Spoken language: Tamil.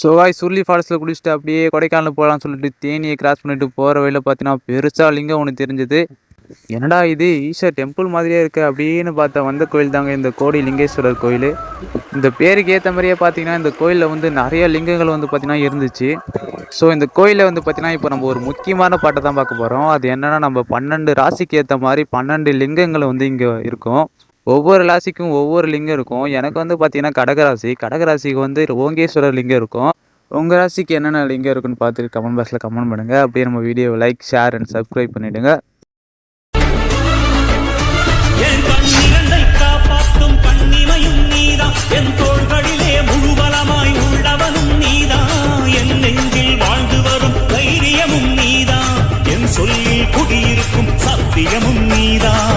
ஸோ காய் சுருளி ஃபால்ஸில் குளிச்சுட்டு அப்படியே கொடைக்கானல் போகலான்னு சொல்லிட்டு தேனியை கிராஸ் பண்ணிட்டு போகிற வழியில் பார்த்தீங்கன்னா பெருசாக லிங்கம் ஒன்று தெரிஞ்சது. என்னடா இது? ஈஷா டெம்பிள் மாதிரியே இருக்குது அப்படின்னு பார்த்தா வந்த கோயில் தாங்க இந்த கோடி லிங்கேஸ்வரர் கோயில். இந்த பேருக்கு ஏற்ற மாதிரியே பார்த்தீங்கன்னா இந்த கோயிலில் வந்து நிறைய லிங்கங்கள் வந்து பார்த்தீங்கன்னா இருந்துச்சு. ஸோ இந்த கோயிலில் வந்து பார்த்தீங்கன்னா இப்போ நம்ம ஒரு முக்கியமான பாட்டை தான் பார்க்க போகிறோம் அது என்னென்னா நம்ம பன்னெண்டு ராசிக்கு ஏற்ற மாதிரி பன்னெண்டு லிங்கங்கள் வந்து இங்கே இருக்கும். ஒவ்வொரு ராசிக்கும் ஒவ்வொரு லிங்கம் இருக்கும். எனக்கு வந்து பார்த்திங்கன்னா கடகராசி கடகராசிக்கு வந்து ஓங்கேஸ்வரர் லிங்கம் இருக்கும். உங்கள் ராசிக்கு என்னென்ன லிங்கம் இருக்குன்னு பார்த்துட்டு கமெண்ட் பாக்ஸில் கமெண்ட் பண்ணுங்கள் அப்படியே நம்ம video like share and subscribe பண்ணிவிடுங்க என் குடியிருக்கும் சத்தியமும் நீதான்.